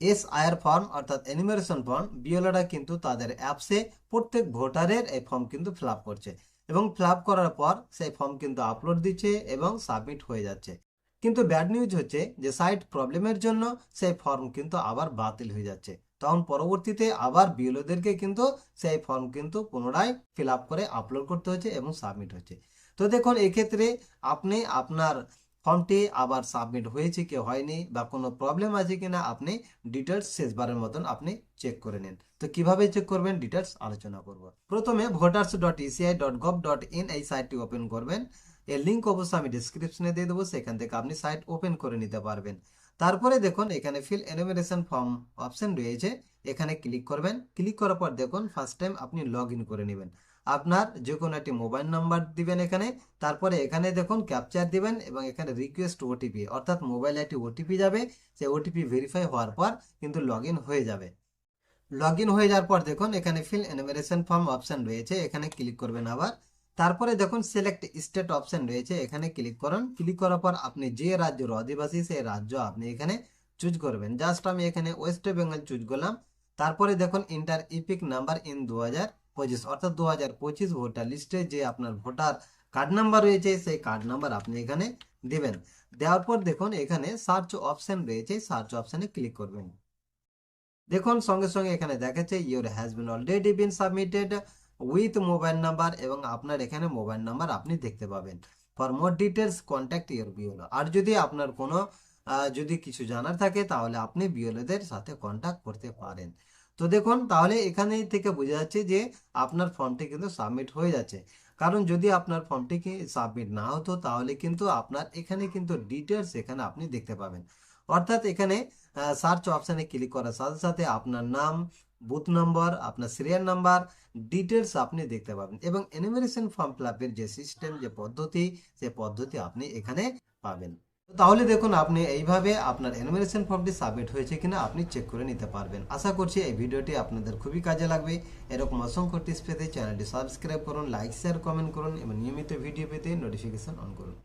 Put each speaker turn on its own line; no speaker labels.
S আয়ার form অর্থাৎ animation form বিওলারা কিন্তু তাদের অ্যাপসে প্রত্যেক ভোটারের এই ফর্ম কিন্তু ফিল করছে। এবং ফিল করার পর সেই ফর্ম কিন্তু আপলোড দিচ্ছে এবং সাবমিট হয়ে যাচ্ছে। কিন্তু ব্যাড নিউজ হচ্ছে যে সাইট প্রবলেমের জন্য সেই ফর্ম কিন্তু আবার বাতিল হয়ে যাচ্ছে। তখন পরবর্তীতে আবার বিওলোদেরকে কিন্তু সেই ফর্ম কিন্তু পুনরায় ফিল করে আপলোড করতে হচ্ছে এবং সাবমিট হচ্ছে। তো দেখুন, এক্ষেত্রে আপনি আপনার ফর্মটি আবার সাবমিট হয়েছে কি হয়নি বা কোনো প্রবলেম আছে কি না, আপনি ডিটেলস শেষবারের মতন আপনি চেক করে নিন। তো কীভাবে চেক করবেন? ডিটেলস আলোচনা করব। প্রথমে voters dot ECI dot gov dot in এই সাইটটি ওপেন করবেন। এর লিঙ্ক অবশ্যই আমি ডিসক্রিপশনে দিয়ে দেবো। সেখান থেকে আপনি সাইট ওপেন করে নিতে পারবেন। তারপরে দেখুন, এখানে ফিল এনুমেরেশন ফর্ম অপশন রয়েছে। এখানে ক্লিক করবেন। ক্লিক করার পর দেখুন ফার্স্ট টাইম আপনি লগ করে নেবেন। আপনার যে কোনো একটি মোবাইল নাম্বার দিবেন এখানে। তারপরে এখানে দেখুন ক্যাপচার দিবেন এবং এখানে রিকোয়েস্ট ওটিপি অর্থাৎ মোবাইলে একটি ওটিপি যাবে। সেই ওটিপি ভেরিফাই হওয়ার পর কিন্তু লগ হয়ে যাবে। লগ হয়ে যাওয়ার পর দেখুন, এখানে ফিল এনুমেরেশন ফর্ম অপশন রয়েছে। এখানে ক্লিক করবেন আবার। তারপরে দেখুন সিলেক্ট স্টেট অপশন রয়েছে, এখানে ক্লিক করুন। ক্লিক করার পর আপনি যে রাজ্যের অধিবাসী, সেই রাজ্য আপনি এখানে চুজ করবেন। জাস্ট আমি এখানে ওয়েস্ট বেঙ্গল চুজ করলাম। তারপরে দেখুন ইন্টার ইপিক নাম্বার ইন দু হাজার পঁচিশ। অর্থাৎ দু হাজার পঁচিশ ভোটার লিস্টে যে আপনার ভোটার কার্ড নাম্বার রয়েছে, সেই কার্ড নাম্বার আপনি এখানে দেবেন। দেওয়ার পর দেখুন এখানে সার্চ অপশন রয়েছে সার্চ অপশনে ক্লিক করবেন। দেখুন সঙ্গে সঙ্গে এখানে দেখাচ্ছে your has been already been submitted with mobile number এবং আপনার এখানে মোবাইল নাম্বার আপনি দেখতে পাবেন। For more details contact your BLO আর যদি আপনার কোনো যদি কিছু জানার থাকে, তাহলে আপনি বিওলোদের সাথে কন্ট্যাক্ট করতে পারেন। তো দেখুন, তাহলে এখানে থেকে বোঝা যাচ্ছে যে আপনার ফর্মটি কিন্তু সাবমিট হয়ে যাচ্ছে। কারণ যদি আপনার ফর্মটি কি সাবমিট না হতো, তাহলে কিন্তু আপনার এখানে কিন্তু ডিটেলস এখানে আপনি দেখতে পাবেন। অর্থাৎ এখানে সার্চ অপশানে ক্লিক করার সাথে সাথে আপনার নাম বুথ নম্বর আপনার সিরিয়াল নাম্বার ডিটেলস আপনি দেখতে পাবেন এবং এনিমেরেশন ফর্ম ফিল যে সিস্টেম যে পদ্ধতি, সে পদ্ধতি আপনি এখানে পাবেন। তাহলে দেখুন আপনি এইভাবে আপনার এনিমেরেশন ফর্মটি সাবমিট হয়েছে কিনা আপনি চেক করে নিতে পারবেন। আশা করছি এই ভিডিওটি আপনাদের খুবই কাজে লাগবে। এরকম অসংখ্য টিপস পেতে চ্যানেলটি সাবস্ক্রাইব করুন লাইক শেয়ার কমেন্ট করুন এবং নিয়মিত ভিডিও পেতে নোটিফিকেশন অন করুন।